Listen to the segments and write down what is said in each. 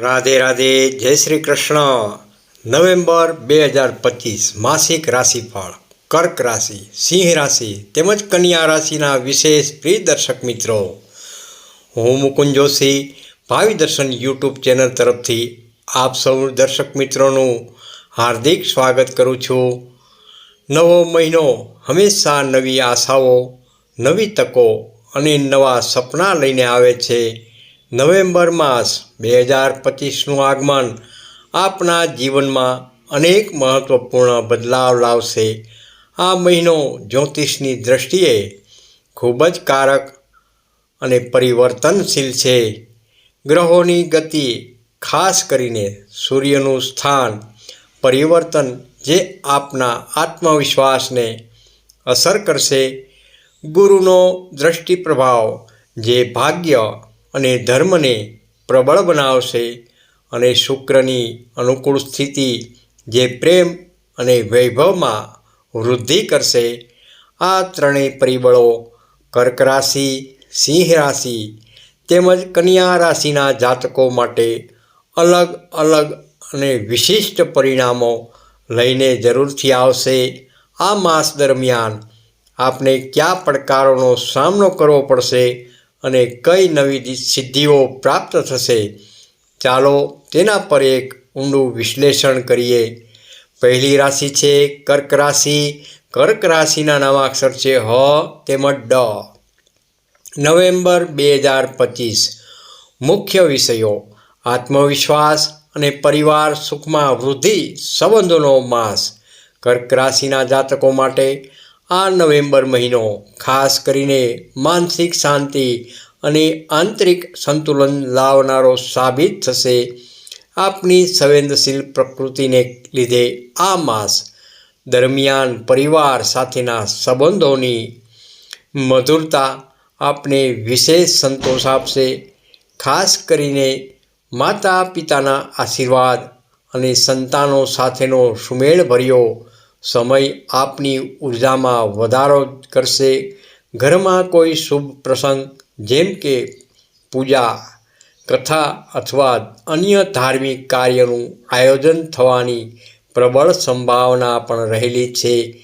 રાધે રાધે, જય શ્રી કૃષ્ણ. નવેમ્બર બે હજાર પચીસ, માસિક રાશિફળ, કર્ક રાશિ, સિંહ રાશિ, તેમજ કન્યા રાશિના વિશેષ પ્રિય દર્શક મિત્રો. હું મુકુંદ જોશી, ભાવિ દર્શન યુટ્યુબ ચેનલ તરફથી આપ સૌ દર્શક મિત્રોનું હાર્દિક સ્વાગત કરું છું. નવો મહિનો હંમેશા નવી આશાઓ, નવી તકો અને નવા સપના લઈને આવે છે. નવેમ્બર માસ બે હજાર પચીસનું આગમન આપના જીવનમાં અનેક મહત્ત્વપૂર્ણ બદલાવ લાવશે. આ મહિનો જ્યોતિષની દૃષ્ટિએ ખૂબ જ કારક અને પરિવર્તનશીલ છે. ગ્રહોની ગતિ ખાસ કરીને સૂર્યનું સ્થાન, પરિવર્તન જે આપના આત્મવિશ્વાસને અસર કરશે. ગુરુનો દૃષ્ટિ પ્રભાવ જે ભાગ્ય અને ધર્મને પ્રબળ બનાવશે અને શુક્રની અનુકૂળ સ્થિતિ જે પ્રેમ અને વૈભવમાં વૃદ્ધિ કરશે, આ ત્રણેય પરિબળો કર્ક રાશિ, સિંહ રાશિ તેમજ કન્યા રાશિના જાતકો માટે અલગ અલગ અને વિશિષ્ટ પરિણામો લઈને જરૂરથી આવશે. આ માસ દરમિયાન આપને કયા પડકારોનો સામનો કરવો પડશે અને કઈ નવી સિદ્ધિઓ પ્રાપ્ત થશે, ચાલો તેના પર એક ઊંડું વિશ્લેષણ કરીએ. પહેલી રાશિ છે કર્ક રાશિ. કર્ક રાશિના નામાક્ષર છે હ તેમજ ડ. નવેમ્બર બે હજાર પચીસ. મુખ્ય વિષયો આત્મવિશ્વાસ અને પરિવાર, સુખમાં વૃદ્ધિ, સંબંધોનો માસ. કર્ક રાશિના જાતકો માટે આ નવેમ્બર મહિનો ખાસ કરીને માનસિક શાંતિ અને આંતરિક સંતુલન લાવનારો સાબિત થશે. આપની સંવેદનશીલ પ્રકૃતિને લીધે આ માસ દરમિયાન પરિવાર સાથેના સંબંધોની મધુરતા આપને વિશેષ સંતોષ આપશે. ખાસ કરીને માતા પિતાના આશીર્વાદ અને સંતાનો સાથેનો સુમેળભર્યો સમય આપની ઉર્જામાં વધારો કરશે. ઘરમાં કોઈ શુભ પ્રસંગ, જેમ કે પૂજા, કથા અથવા અન્ય ધાર્મિક કાર્યનું આયોજન થવાની પ્રબળ સંભાવના પણ રહેલી છે,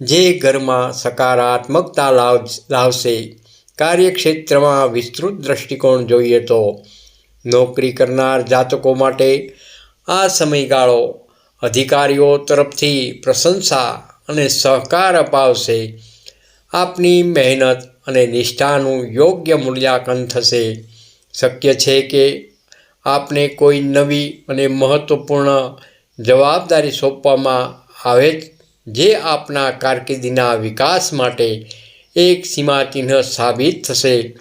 જે ઘરમાં સકારાત્મકતા લાવ, લાવશે. કાર્યક્ષેત્રમાં વિસ્તૃત દૃષ્ટિકોણ જોઈએ તો નોકરી કરનાર જાતકો માટે આ સમયગાળો અધિકારીઓ તરફથી પ્રશંસા અને સહકાર અપાવશે. આપની મહેનત અને નિષ્ઠાનું યોગ્ય મૂલ્યાંકન થશે. શક્ય છે કે આપને કોઈ નવી અને મહત્ત્વપૂર્ણ જવાબદારી સોંપવામાં આવે જે આપના કારકિર્દીના વિકાસ માટે એક સીમાચિહ્ન સાબિત થશે.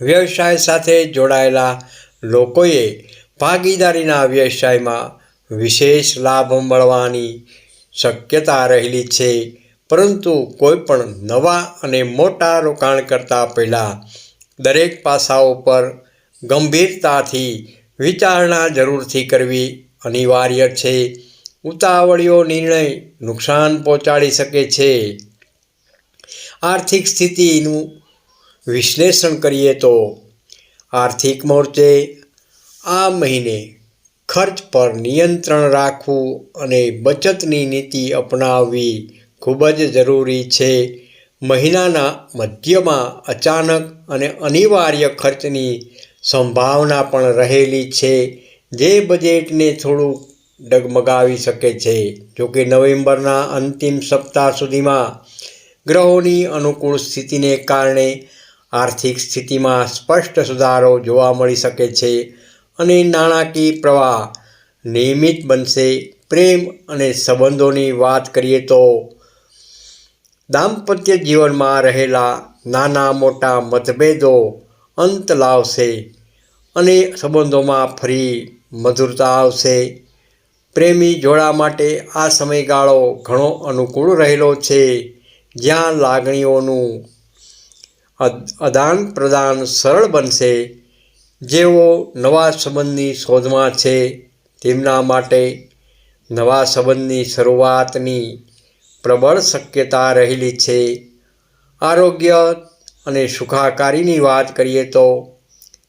વ્યવસાય સાથે જોડાયેલા લોકોએ ભાગીદારીના વ્યવસાયમાં વિશેષ લાભ મળવાની શક્યતા રહેલી છે. પરંતુ કોઈપણ નવા અને મોટા રોકાણ કરતાં પહેલાં દરેક પાસાઓ પર ગંભીરતાથી વિચારણા જરૂરથી કરવી અનિવાર્ય છે. ઉતાવળીઓ નિર્ણય નુકસાન પહોંચાડી શકે છે. આર્થિક સ્થિતિનું વિશ્લેષણ કરીએ તો આર્થિક મોરચે આ મહિને ખર્ચ પર નિયંત્રણ રાખવું અને બચતની નીતિ અપનાવવી ખૂબ જ જરૂરી છે. મહિનાના મધ્યમાં અચાનક અને અનિવાર્ય ખર્ચની સંભાવના પણ રહેલી છે, જે બજેટને થોડું ડગમગાવી શકે છે. જોકે નવેમ્બરના અંતિમ સપ્તાહ સુધીમાં ગ્રહોની અનુકૂળ સ્થિતિને કારણે આર્થિક સ્થિતિમાં સ્પષ્ટ સુધારો જોવા મળી શકે છે. અને નાણાકીય પ્રવાહ નિયમિત બનશે. પ્રેમ અને સંબંધોની વાત કરીએ તો દાંપત્ય જીવનમાં રહેલા નાના મોટા મતભેદો અંત લાવશે અને સંબંધોમાં ફરી મધુરતા આવશે. પ્રેમી જોડા માટે આ સમયગાળો ઘણો અનુકૂળ રહેલો છે. જ્યાં લાગણીઓનું આદાન પ્રદાન સરળ બનશે જેઓ નવા સંબંધની શોધમાં છે, તેમના માટે નવા સંબંધની શરૂઆતની પ્રબળ શક્યતા રહેલી છે. આરોગ્ય અને સુખાકારીની વાત કરીએ તો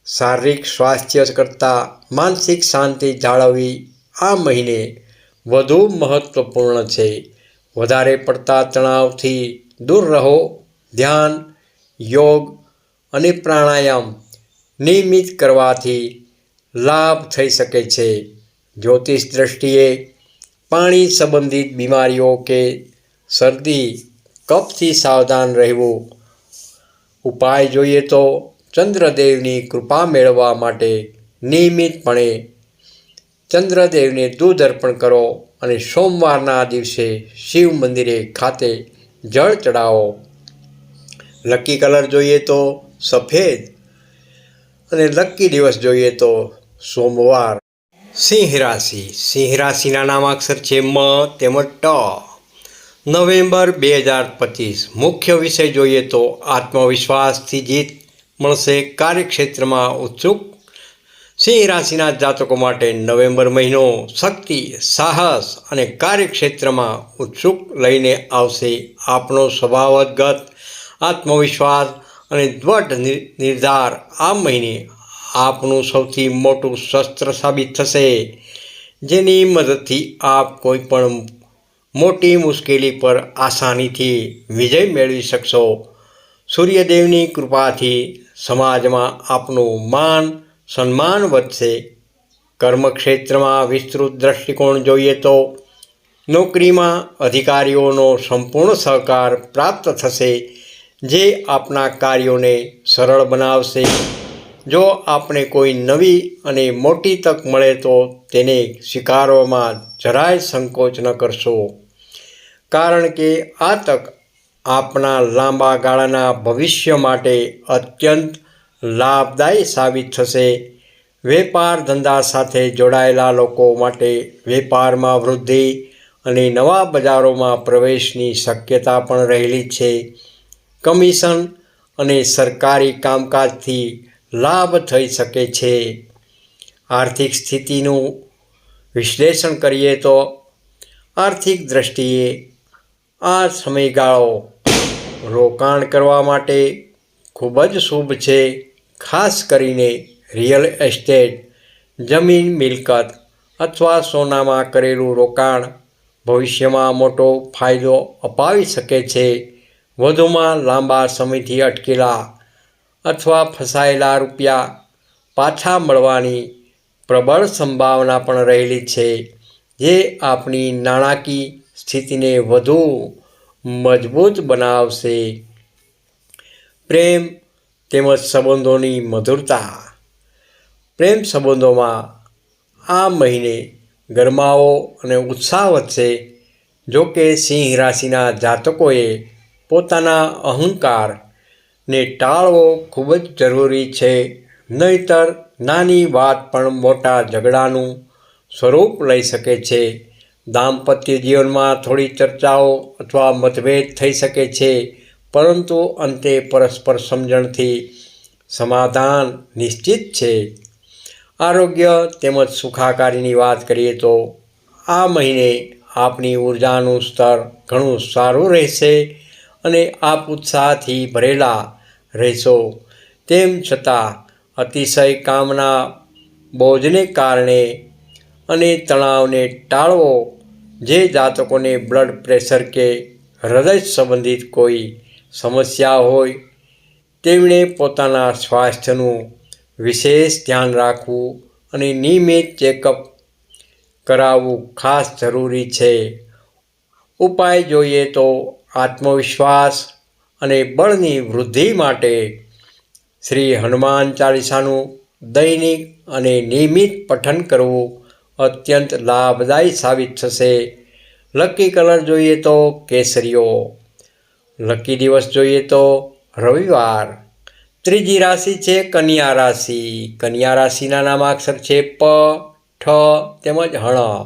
શારીરિક સ્વાસ્થ્ય કરતાં માનસિક શાંતિ જાળવવી આ મહિને વધુ મહત્વપૂર્ણ છે. વધારે પડતા તણાવથી દૂર રહો, ધ્યાન, યોગ અને પ્રાણાયામ નિયમિત કરવાથી લાભ થઈ શકે છે. જ્યોતિષ દ્રષ્ટિએ પાણી સંબંધિત બીમારીઓ કે શરદી, કફથી સાવધાન રહેવું ઉપાય જોઈએ તો ચંદ્રદેવની કૃપા મેળવવા માટે નિયમિતપણે ચંદ્રદેવને દૂધ અર્પણ કરો અને સોમવારના દિવસે શિવ મંદિરે ખાતે જળ ચડાવો લકી કલર જોઈએ તો સફેદ અને લકી દિવસ જોઈએ તો સોમવાર. સિંહ રાશિ. સિંહ રાશિના નામાક્ષર છે મ તેમજ ટ. નવેમ્બર બે હજાર પચીસ. મુખ્ય વિષય જોઈએ તો આત્મવિશ્વાસથી જીત મળશે. કાર્યક્ષેત્રમાં ઉત્સુક. સિંહ રાશિના જાતકો માટે નવેમ્બર મહિનો શક્તિ, સાહસ અને કાર્યક્ષેત્રમાં ઉત્સુક લઈને આવશે. આપણો સ્વભાવગત આત્મવિશ્વાસ અને દ્વટ નિ- નિર્ધાર આ મહિને આપનું સૌથી મોટું શસ્ત્ર સાબિત થશે, જેની મદદથી આપ કોઈ પણ મોટી મુશ્કેલી પર આસાનીથી વિજય મેળવી શકશો. સૂર્યદેવની કૃપાથી સમાજમાં આપનું માન, સન્માન વધશે. કર્મક્ષેત્રમાં વિસ્તૃત દૃષ્ટિકોણ જોઈએ તો નોકરીમાં અધિકારીઓનો સંપૂર્ણ સહકાર પ્રાપ્ત થશે. જે આપના કાર્યોને સરળ બનાવશે. જો આપણે કોઈ નવી અને મોટી તક મળે તો તેને સ્વીકારવામાં જરાય સંકોચ ન કરશો. કારણ કે આ તક આપણા લાંબા ગાળાના ભવિષ્ય માટે અત્યંત લાભદાયી સાબિત થશે. વેપાર ધંધા સાથે જોડાયેલા લોકો માટે વેપારમાં વૃદ્ધિ અને નવા બજારોમાં પ્રવેશની શક્યતા પણ રહેલી છે. કમિશન અને સરકારી કામકાજથી લાભ થઈ શકે છે. આર્થિક સ્થિતિનું વિશ્લેષણ કરીએ તો આર્થિક દ્રષ્ટિએ આ સમયગાળો રોકાણ કરવા માટે ખૂબ જ શુભ છે, ખાસ કરીને રિયલ એસ્ટેટ, જમીન મિલકત અથવા સોનામાં કરેલું રોકાણ ભવિષ્યમાં મોટો ફાયદો અપાવી શકે છે. વધુમાં લાંબા સમયથી અટકેલા અથવા ફસાયેલા રૂપિયા પાછા મળવાની પ્રબળ સંભાવના પણ રહેલી છે, જે આપણી નાણાકીય સ્થિતિને વધુ મજબૂત બનાવશે. પ્રેમ તેમજ સંબંધોની મધુરતા. પ્રેમ સંબંધોમાં આ મહિને ગરમાવો અને ઉત્સાહ વધશે. જો કે સિંહ રાશિના જાતકોએ પોતાના અહંકારને ટાળવો ખૂબ જ જરૂરી છે. નહીતર નાની વાત પણ મોટા ઝઘડાનું સ્વરૂપ લઈ શકે છે. દાંપત્ય જીવનમાં થોડી ચર્ચાઓ અથવા મતભેદ થઈ શકે છે, પરંતુ અંતે પરસ્પર સમજણથી સમાધાન નિશ્ચિત છે. આરોગ્ય તેમજ સુખાકારીની વાત કરીએ તો આ મહિને આપની ઉર્જાનું સ્તર ઘણું સારું રહેશે. અને આપ ઉત્સાહથી ભરેલા રહેશો. તેમ છતાં અતિશય કામના બોજને કારણે અને તણાવને ટાળવો, જે જાતકોને બ્લડ પ્રેશર કે હૃદય સંબંધિત કોઈ સમસ્યા હોય, તેમણે પોતાના સ્વાસ્થ્યનું વિશેષ ધ્યાન રાખવું અને નિયમિત ચેકઅપ કરાવવું ખાસ જરૂરી છે. ઉપાય જોઈએ તો આત્મવિશ્વાસ અને બળની વૃદ્ધિ માટે શ્રી હનુમાન ચાલીસાનું દૈનિક અને નિયમિત પઠન કરવું અત્યંત લાભદાયી સાબિત થશે. લકી કલર જોઈએ તો કેસરીઓ, લકી દિવસ જોઈએ તો રવિવાર. ત્રીજી રાશિ છે કન્યા રાશિ. કન્યા રાશિના નામાક્ષર છે પ, ઠ તેમજ હણ.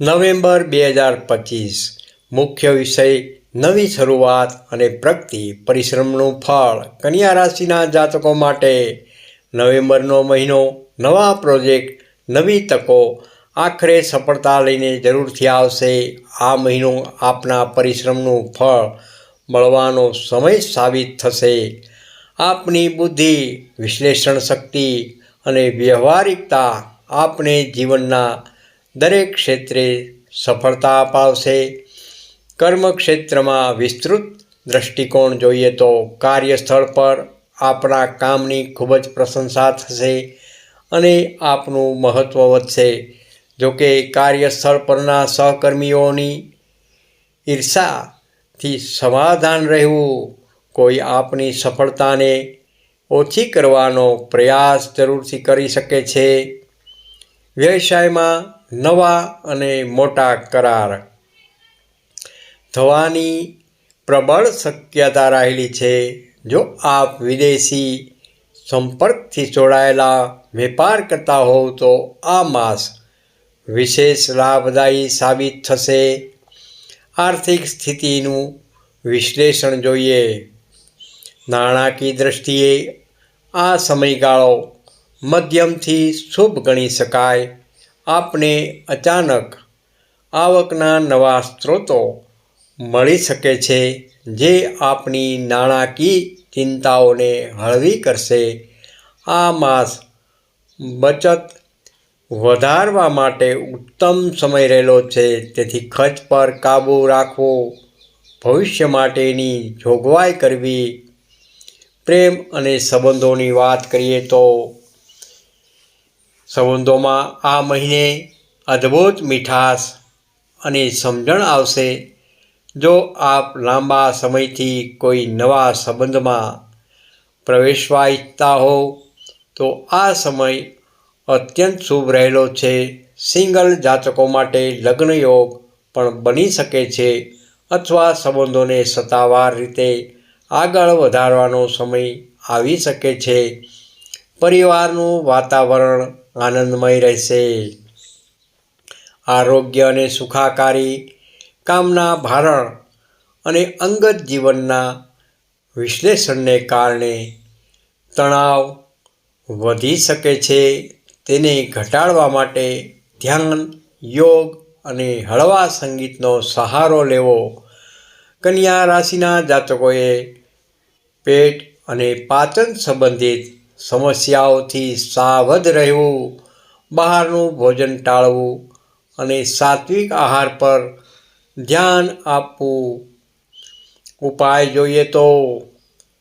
નવેમ્બર બે હજાર પચીસ. મુખ્ય વિષય નવી શરૂઆત અને પ્રગતિ પરિશ્રમનું ફળ કન્યા રાશિના જાતકો માટે. નવેમ્બરનો મહિનો નવા પ્રોજેક્ટ, નવી તકો આખરે સફળતા લઈને જરૂરથી આવશે. આ મહિનો આપના પરિશ્રમનું ફળ મળવાનો સમય સાબિત થશે. આપની બુદ્ધિ, વિશ્લેષણ શક્તિ અને વ્યવહારિકતા આપને જીવનના દરેક ક્ષેત્રે સફળતા અપાવશે. કર્મક્ષેત્રમાં વિસ્તૃત દૃષ્ટિકોણ જોઈએ તો કાર્યસ્થળ પર આપણા કામની ખૂબ જ પ્રશંસા થશે અને આપનું મહત્ત્વ વધશે. જોકે કાર્યસ્થળ પરના સહકર્મીઓની ઈર્ષાથી સમાધાન રહેવું કોઈ આપની સફળતાને ઓછી કરવાનો પ્રયાસ જરૂરથી કરી શકે છે. વ્યવસાયમાં નવા અને મોટા કરાર થવાની પ્રબળ શક્યતા રહેલી છે. જો આપ વિદેશી સંપર્કથી જોડાયેલા વેપાર કરતા હોવ તો આ માસ વિશેષ લાભદાયી સાબિત થશે. આર્થિક સ્થિતિનું વિશ્લેષણ જોઈએ. નાણાકીય દૃષ્ટિએ આ સમયગાળો મધ્યમથી શુભ ગણી શકાય. આપને અચાનક આવકના નવા સ્ત્રોતો મળી શકે છે, જે આપની નાણાકીય ચિંતાઓને હળવી કરશે. આ માસ બચત વધારવા માટે ઉત્તમ સમય રહેલો છે, તેથી ખર્ચ પર કાબૂ રાખવો, ભવિષ્ય માટેની જોગવાઈ કરવી, પ્રેમ અને સંબંધોની વાત કરીએ તો સંબંધોમાં આ મહિને અદ્ભુત મીઠાશ અને સમજણ આવશે. જો આપ લાંબા સમયથી કોઈ નવા સંબંધમાં પ્રવેશવા ઈચ્છતા હો તો આ સમય અત્યંત શુભ રહેલો છે. સિંગલ જાતકો માટે લગ્ન યોગ પણ બની શકે છે અથવા સંબંધોને સત્તાવાર રીતે આગળ વધારવાનો સમય આવી શકે છે. પરિવારનું વાતાવરણ આનંદમય રહેશે. આરોગ્ય અને સુખાકારી કામના ભારણ અને અંગત જીવનના વિશ્લેષણને કારણે તણાવ વધી શકે છે. તેને ઘટાડવા માટે ધ્યાન, યોગ અને હળવા સંગીતનો સહારો લેવો. કન્યા રાશિના જાતકોએ પેટ અને પાચન સંબંધિત સમસ્યાઓથી સાવધ રહેવું, બહારનું ભોજન ટાળવું અને સાત્વિક આહાર પર ધ્યાન આપવું. ઉપાય જોઈએ તો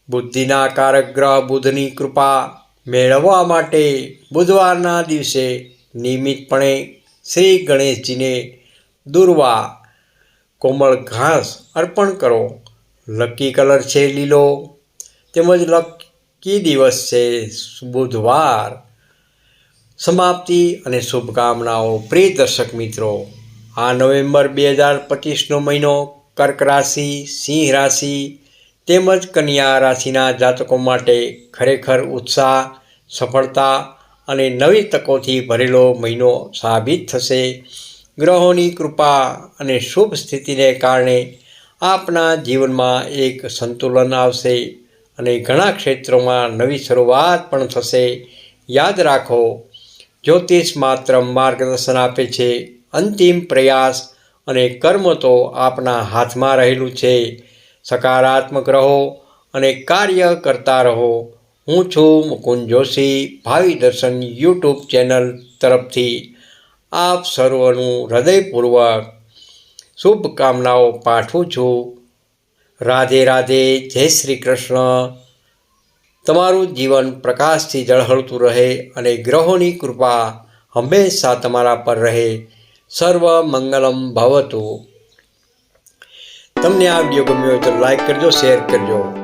બુદ્ધિના કારક ગ્રહ બુધની કૃપા મેળવવા માટે બુધવારના દિવસે નિયમિતપણે શ્રી ગણેશજીને દુર્વા, કોમળ ઘાસ અર્પણ કરો. લકી કલર છે લીલો, તેમજ લકી દિવસ છે બુધવાર. સમાપ્તિ અને શુભકામનાઓ પ્રિય દર્શક મિત્રો. આ નવેમ્બર બે હજાર પચીસનો મહિનો કર્ક રાશિ, સિંહ રાશિ તેમજ કન્યા રાશિના જાતકો માટે ખરેખર ઉત્સાહ, સફળતા અને નવી તકોથી ભરેલો મહિનો સાબિત થશે. ગ્રહોની કૃપા અને શુભ સ્થિતિને કારણે આપના જીવનમાં એક સંતુલન આવશે અને ઘણા ક્ષેત્રોમાં નવી શરૂઆત પણ થશે. યાદ રાખો, જ્યોતિષ માત્ર માર્ગદર્શન આપે છે અંતિમ પ્રયાસ અને કર્મ તો આપના હાથમાં રહેલું છે. સકારાત્મક રહો અને કાર્ય કરતા રહો. હું છું મુકુંદ જોશી, ભાવિ દર્શન યુટ્યુબ ચેનલ તરફથી. આપ સર્વનું હૃદયપૂર્વક શુભકામનાઓ પાઠવું છું. રાધે રાધે, જય શ્રી કૃષ્ણ. તમારું જીવન પ્રકાશથી ઝળહળતું રહે અને ગ્રહોની કૃપા હંમેશા તમારા પર રહે. સર્વ મંગલમ ભવતું. તમને આ વીડિયો ગમ્યો હોય તો લાઈક કરજો શેર કરજો.